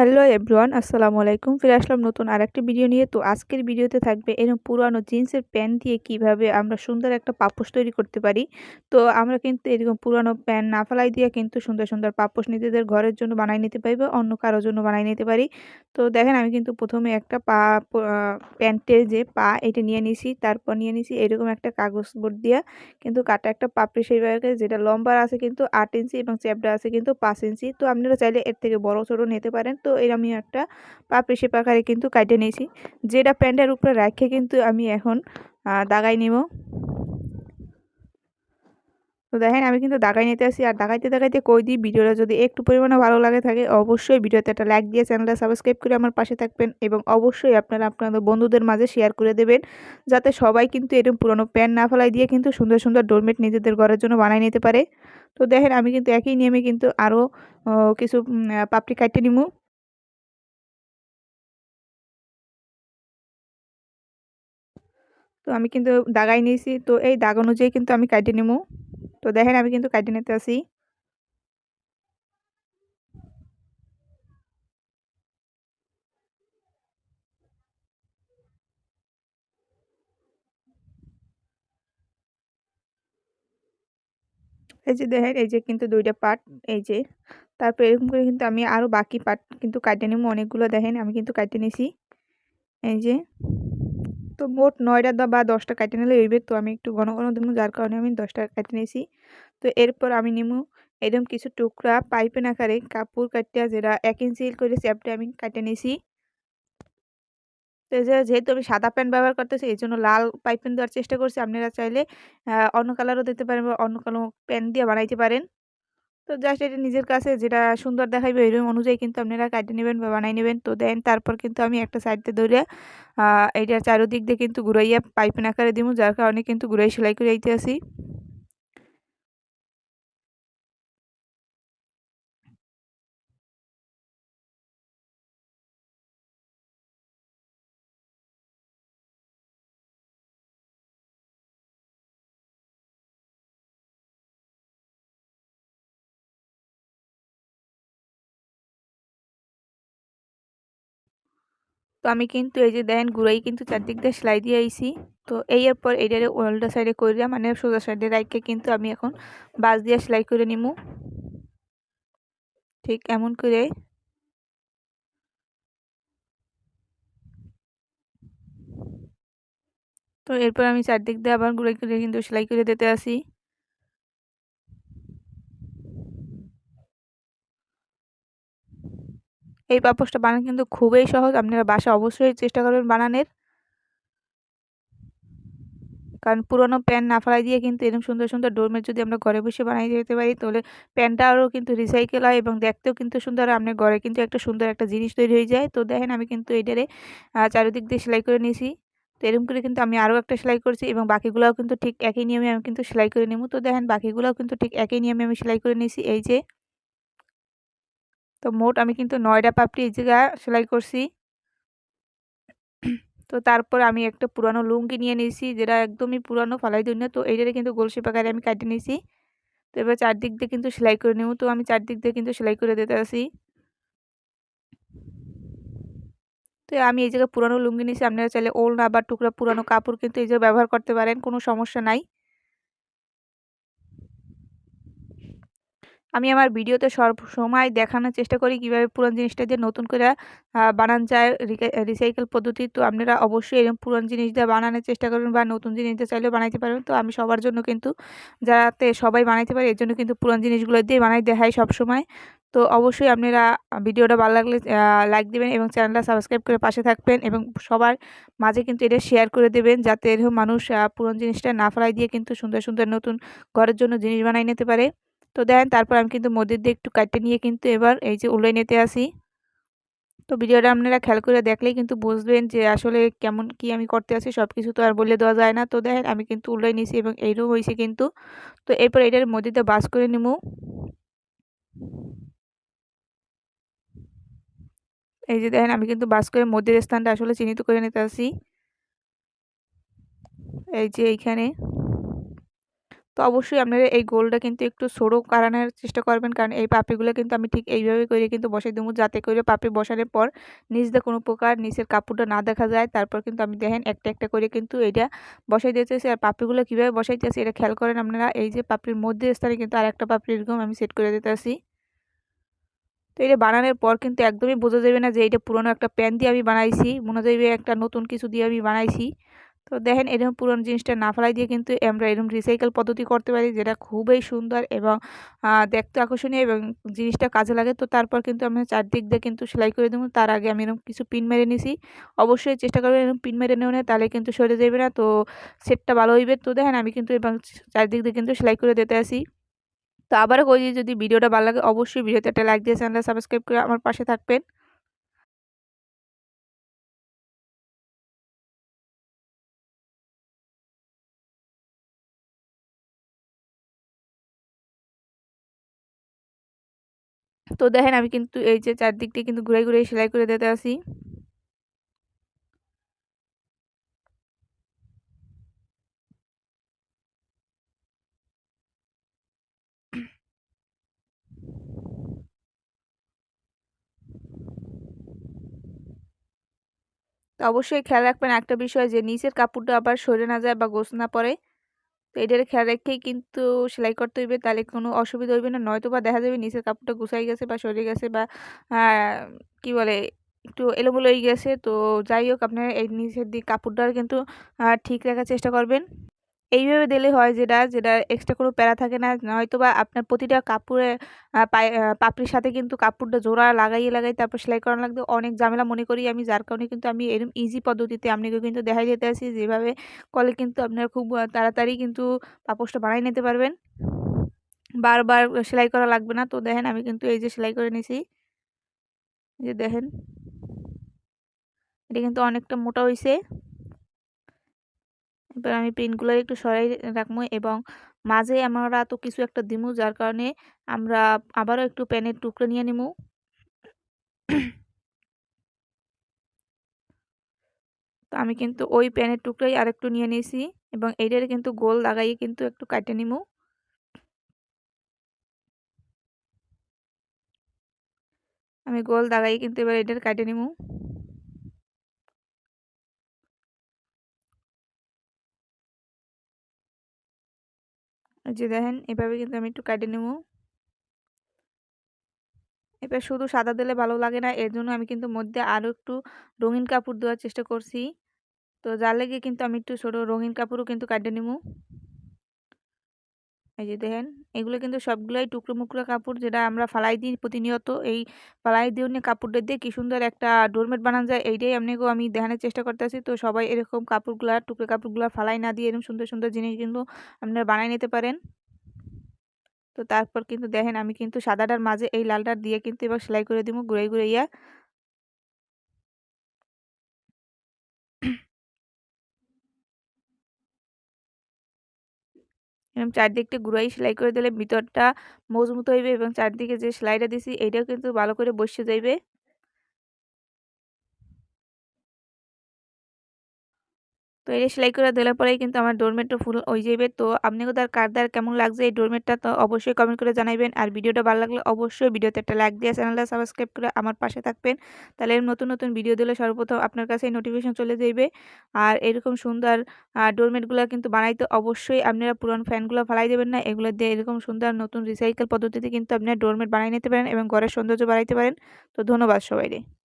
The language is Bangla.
হ্যালো এভরিওয়ান, আসসালামু আলাইকুম। ফিরে আসলাম নতুন আরেকটি ভিডিও নিয়ে। তো আজকের ভিডিওতে থাকবে এরকম পুরানো জিন্সের প্যান্ট দিয়ে কীভাবে আমরা সুন্দর একটা পাপোশ তৈরি করতে পারি। তো আমরা কিন্তু এরকম পুরানো প্যান্ট না ফেলাই দিয়ে কিন্তু সুন্দর সুন্দর পাপোশ নিজেদের ঘরের জন্য বানাই নিতে পারি বা অন্য কারোর জন্য বানাই নিতে পারি। তো দেখেন আমি কিন্তু প্রথমে একটা পা প্যান্টের যে পা এটা নিয়ে নিছি, তারপর নিয়ে নিছি এরকম একটা কাগজ বোর্ড দিয়ে। কিন্তু কাটা একটা পাপড়ি সেইভাবে যেটা লম্বা আছে কিন্তু আট ইঞ্চি এবং চ্যাপটা আছে কিন্তু পাঁচ ইঞ্চি। তো আপনারা চাইলে এর থেকে বড়, ছোটো নিতে পারেন। তো এর আমি একটা পাপড়ি শেপ আকারে কিন্তু কাটে নিয়েছি। যেটা প্যান্টের উপরে রাখে কিন্তু আমি এখন দাগাই নিব। তো দেখেন, আমি কিন্তু দাগাই নিতে আসি। আর দাগাইতে দাগাইতে কই দিই? ভিডিওটা যদি একটু পরিমাণে ভালো লাগে থাকে, অবশ্যই ভিডিওতে একটা লাইক দিয়ে চ্যানেলটা সাবস্ক্রাইব করে আমার পাশে থাকবেন এবং অবশ্যই আপনারা আপনাদের বন্ধুদের মাঝে শেয়ার করে দেবেন। যাতে সবাই কিন্তু এরকম পুরনো প্যান্ট না ফেলাই দিয়ে কিন্তু সুন্দর সুন্দর ডোরমেট নিজেদের ঘরের জন্য বানাই নিতে পারে। তো দেখেন, আমি কিন্তু একই নিয়মে কিন্তু আরও কিছু পাপড়ি কাটতে নিমু। তো আমি কিন্তু দাগাই নিয়েছি। তো এই দাগ অনুযায়ী কিন্তু আমি কাটে নিবো তো দেখেন আমি কিন্তু কাটে নিতে আসি এই যে দেখেন, এই যে কিন্তু দুইটা পার্ট এই যে। তারপর এরকম করে কিন্তু আমি আরও বাকি পার্ট কিন্তু কাটে নেব অনেকগুলো দেখেন, আমি কিন্তু কাটে নিছি। এই যে। তো মোট নয়টা বা দশটা কাটে নিলে হইবে। তো আমি একটু ঘন ঘন দেবো যার কারণে আমি দশটা কাটে নিয়েছি। তো এরপর আমি নিমু এরকম কিছু টুকরা পাইপেন আকারে কাপড় কাটিয়া যেটা এক ইঞ্চি করে চ্যাপটে আমি কাটে নিয়েছি। তো যেহেতু আমি সাদা প্যান্ট ব্যবহার করতেছি এই জন্য লাল পাইপেন দেওয়ার চেষ্টা করছি। আপনারা চাইলে অন্য কালারও দিতে পারেন বা অন্য কালো প্যান্ট দিয়ে বানাইতে পারেন। তো জাস্ট এটা নিজের কাছে যেটা সুন্দর দেখাইবে এরকম অনুযায়ী কিন্তু আপনারা কাটে নেবেন বা বানাই নেবেন। তো দেন তারপর কিন্তু আমি একটা সাইডতে ধরে এইটার চারোদিক দিয়ে কিন্তু ঘুরাইয়া পাইপিন আকারে দিব যার কারণে কিন্তু ঘুরাই সেলাই করে আইতে আসি। তো আমি কিন্তু এই যে দেখেন গুড়াই কিন্তু চারদিক দিয়ে সেলাই দিয়ে আইছি। তো এই এরপর এইটারে উল্টা সাইডে করিয়া মানে সোজা সাইডে রাখকে কিন্তু আমি এখন বাস দিয়ে সেলাই করে নিমু। ঠিক এমন করে। তো এরপর আমি চারদিক দিয়ে আবার গুড়াই করে কিন্তু সেলাই করে দিতে আসি। এই পাপোশটা বানানো কিন্তু খুবই সহজ। আপনারা বাসা অবশ্যই চেষ্টা করবেন বানানোর। কারণ পুরোনো প্যান না ফেলাই দিয়ে কিন্তু এরকম সুন্দর সুন্দর ডোরমেট যদি আমরা ঘরে বসে বানাই দিতে পারি, তাহলে প্যান্টটাও কিন্তু রিসাইকেল হয় এবং দেখতেও কিন্তু সুন্দর। আপনার ঘরে কিন্তু একটা সুন্দর একটা জিনিস তৈরি হয়ে যায়। তো দেখেন আমি কিন্তু এটারে চারিদিক দিয়ে সেলাই করে নিয়েছি। তো এরকম করে কিন্তু আমি আরও একটা সেলাই করছি এবং বাকিগুলোও কিন্তু ঠিক একই নিয়মে আমি কিন্তু সেলাই করে নেব। তো দেখেন বাকিগুলোও কিন্তু ঠিক একই নিয়মে আমি সেলাই করে নিয়েছি। এই যে তো মোট আমি কিন্তু নয়টা পাপড়ি এই জায়গা সেলাই করছি। তো তারপর আমি একটা পুরানো লুঙ্গি নিয়ে নিয়েছি, যেটা একদমই পুরানো ফালাই দিই না। তো এইটারে কিন্তু গোলশি পাকারে আমি কাটে নিয়েছি। তো এবার চারদিক দিয়ে কিন্তু সেলাই করে নেব। তো আমি চারদিক দিয়ে কিন্তু সেলাই করে দিতে আসি তো আমি এই জায়গায় পুরানো লুঙ্গি নিয়েছি। আপনারা চাইলে ওলনা বা টুকরা পুরানো কাপড় কিন্তু এই জায়গায় ব্যবহার করতে পারেন, কোনো সমস্যা নাই। আমি আমার ভিডিওতে সব সময় দেখানোর চেষ্টা করি কীভাবে পুরান জিনিসটা দিয়ে নতুন করে বানান যায় রিসাইকেল পদ্ধতি। তো আপনারা অবশ্যই এরকম পুরান জিনিস দিয়ে বানানোর চেষ্টা করবেন বা নতুন জিনিস দিয়ে চাইলেও বানাইতে পারবেন। তো আমি সবার জন্য কিন্তু যাতে সবাই বানাইতে পারে, এর জন্য কিন্তু পুরান জিনিসগুলো দিয়ে বানাই দেখাই সব সময়। তো অবশ্যই আপনারা ভিডিওটা ভালো লাগলে লাইক দেবেন এবং চ্যানেলটা সাবস্ক্রাইব করে পাশে থাকবেন এবং সবার মাঝে কিন্তু এটা শেয়ার করে দেবেন যাতে এরকম মানুষ পুরন জিনিসটা না ফেলাই দিয়ে কিন্তু সুন্দর সুন্দর নতুন ঘরের জন্য জিনিস বানাই নিতে পারে। তো দেন তারপর আমি কিন্তু মধ্যের দিয়ে একটু কাটতে নিয়ে কিন্তু এবার এই যে উল্লাই নিতে আসি। তো ভিডিওটা আপনারা খেয়াল করে দেখলেই কিন্তু বুঝবেন যে আসলে কেমন কি আমি করতে আছি সব কিছু তো আর বলে দেওয়া যায় না। তো দেখেন আমি কিন্তু উল্লাই নিয়েছি এবং এইরকম হয়েছে কিন্তু। তো এরপর এটার মধ্যে বাস করে নিব। এই যে দেখেন আমি কিন্তু বাস করে মধ্যের স্থানটা আসলে চিহ্নিত করে নিতে আসি। এই যে এইখানে। তো অবশ্যই আপনারা এই গোলটা কিন্তু একটু সরু কারানোর চেষ্টা করবেন। কারণ এই পাপড়িগুলো কিন্তু আমি ঠিক এইভাবে করে কিন্তু বসাই দেবো। যাতে করে পাপড়ি বসানোর পর নিচ দিয়ে কোনো প্রকার নিচের কাপড়টা না দেখা যায়। তারপর কিন্তু আমি দেখেন একটা একটা করে কিন্তু এটা বসাই দিতেছি আর পাপড়িগুলো কীভাবে বসাইতেছি এটা খেয়াল করেন আপনারা। এই যে পাপড়ির মধ্যে স্থানে কিন্তু আর একটা পাপড়ি এরকম আমি সেট করে দিতেছি তো এটা বানানোর পর কিন্তু একদমই বোঝা যাবে না যে এটা পুরনো একটা প্যান দিয়ে আমি বানাইছি। মনে যাবে একটা নতুন কিছু দিয়ে আমি বানাইছি। তো দেখেন এরকম পুরনো জিনিসটা না ফেলাই দিয়ে কিন্তু আমরা এরকম রিসাইকেল পদ্ধতি করতে পারি যেটা খুবই সুন্দর এবং দেখতে আকর্ষণীয় এবং জিনিসটা কাজে লাগে। তো তারপর কিন্তু আমি চারদিক দিয়ে কিন্তু সেলাই করে দেবো। তার আগে আমি এরকম কিছু পিন মেরে নিছি। অবশ্যই চেষ্টা করবেন এরকম পিন মেরে নেওয়া তাহলে কিন্তু সরে যাবে না। তো সেটটা ভালো হইবে। তো দেখেন আমি কিন্তু এবং চারদিক দিয়ে কিন্তু সেলাই করে দিতে আসি। তো আবারও কই যদি ভিডিওটা ভালো লাগে অবশ্যই ভিডিওতে একটা লাইক দিয়ে চ্যানেলটা সাবস্ক্রাইব করে আমার পাশে থাকবেন। তো দেখেন আমি কিন্তু এই যে চারদিক দিয়ে কিন্তু ঘুরে ঘুরে সেলাই করে দিতে আসি। তো অবশ্যই খেয়াল রাখবেন একটা বিষয় যে, নিচের কাপড়টা আবার সরে না যায় বা গোছ না পড়ে। তো এটার খেয়াল রেখেই কিন্তু সেলাই করতে হইবে, তাহলে কোনো অসুবিধা হইবে না। নয়তো বা দেখা যাবে নিচের কাপড়টা গুছাই গেছে বা সরে গেছে বা কি বলে, একটু এলোমেলো হয়ে গেছে। তো যাই হোক, আপনারা এই নিচের দিক কাপড়টা কিন্তু ঠিক রাখার চেষ্টা করবেন। এইভাবে দিলে হয় যেটা যেটা এক্সট্রা কোনো প্যারা থাকে না। হয়তো বা আপনার প্রতিটা কাপড়ে পাপড়ির সাথে কিন্তু কাপড়টা জোড়া লাগাইয়ে লাগাই তারপর সেলাই করানো লাগবে। অনেক ঝামেলা মনে করি আমি, যার কারণে কিন্তু আমি এরকম ইজি পদ্ধতিতে আপনাকে কিন্তু দেখাই দিতে আসি। যেভাবে কলে কিন্তু আপনারা খুব তাড়াতাড়ি কিন্তু পাপোশটা বানাই নিতে পারবেন। বারবার সেলাই করা লাগবে না। তো দেখেন আমি কিন্তু এই যে সেলাই করে নিছি। যে দেখেন, এটা কিন্তু অনেকটা মোটা হয়েছে এবার আমি পিনগুলো একটু সরাই রাখব এবং মাঝে আমরা তো কিছু একটা দিমু, যার কারণে আমরা আবারও একটু প্যানের টুকরো নিয়ে নিমু। তো আমি কিন্তু ওই প্যানের টুকরাই আরেকটু নিয়ে নিয়েছি এবং এইটার কিন্তু গোল লাগাইয়ে কিন্তু একটু কাটে নিমু। আমি গোল দাগাই কিন্তু এবার এটার কাটে নিমু। যে দেখেন, এভাবে কিন্তু আমি একটু কাটে নেব। এবার শুধু সাদা দিলে ভালো লাগে না, এর জন্য আমি কিন্তু মধ্যে আরও একটু রঙিন কাপড় দেওয়ার চেষ্টা করছি। তো যার লেগে কিন্তু আমি একটু ছোটো রঙিন কাপড়ও কিন্তু কাটে নেব। এই যে দেখেন এগুলো কিন্তু সবগুলোই টুকরো মুকরো কাপড় যেটা আমরা ফালাই দিই প্রতিনিয়ত। এই ফালাই দিয়ে কাপড়টা দিয়ে কি সুন্দর একটা ডোরমেট বানানো যায়, এইটাই আপনাকেও আমি দেখানোর চেষ্টা করতেছি। তো সবাই এরকম কাপড়গুলা, টুকরো কাপড়গুলো ফালাই না দিয়ে এরকম সুন্দর সুন্দর জিনিস কিন্তু আপনারা বানাই নিতে পারেন। তো তারপর কিন্তু দেখেন আমি কিন্তু সাদাটার মাঝে এই লালটার দিয়ে কিন্তু এবার সেলাই করে দিব ঘুরে ঘুরে ইয়া এরকম চারদিকটা গুড়াই সেলাই করে দিলে ভিতরটা মজবুত হইবে এবং চারদিকে যে সেলাইটা দিছি, এইটাও কিন্তু ভালো করে বসে যাইবে। এটা সেলাই করে দিলে পরেই কিন্তু আমার ডোরমেটটা ফুল হয়ে যাবে। তো আপনিও তার কার দ্বার কেমন লাগছে এই ডোরমেটটা তো অবশ্যই কমেন্ট করে জানাবেন আর ভিডিওটা ভালো লাগলে অবশ্যই ভিডিওতে একটা লাইক দিয়ে চ্যানেলটা সাবস্ক্রাইব করে আমার পাশে থাকবেন। তাহলে নতুন নতুন ভিডিও দিলে সর্বপ্রথম আপনার কাছে নোটিফিকেশন চলে যাবে আর এরকম সুন্দর ডোরমেটগুলো কিন্তু বানাইতে অবশ্যই আপনারা পুরনো ফ্যানগুলো ফালাই দেবেন না। এগুলো দিয়ে এরকম সুন্দর নতুন রিসাইকেল পদ্ধতিতে কিন্তু আপনারা ডোরমেট বানাই নিতে পারেন এবং ঘরের সৌন্দর্য বাড়াইতে পারেন। তো ধন্যবাদ সবাইকে।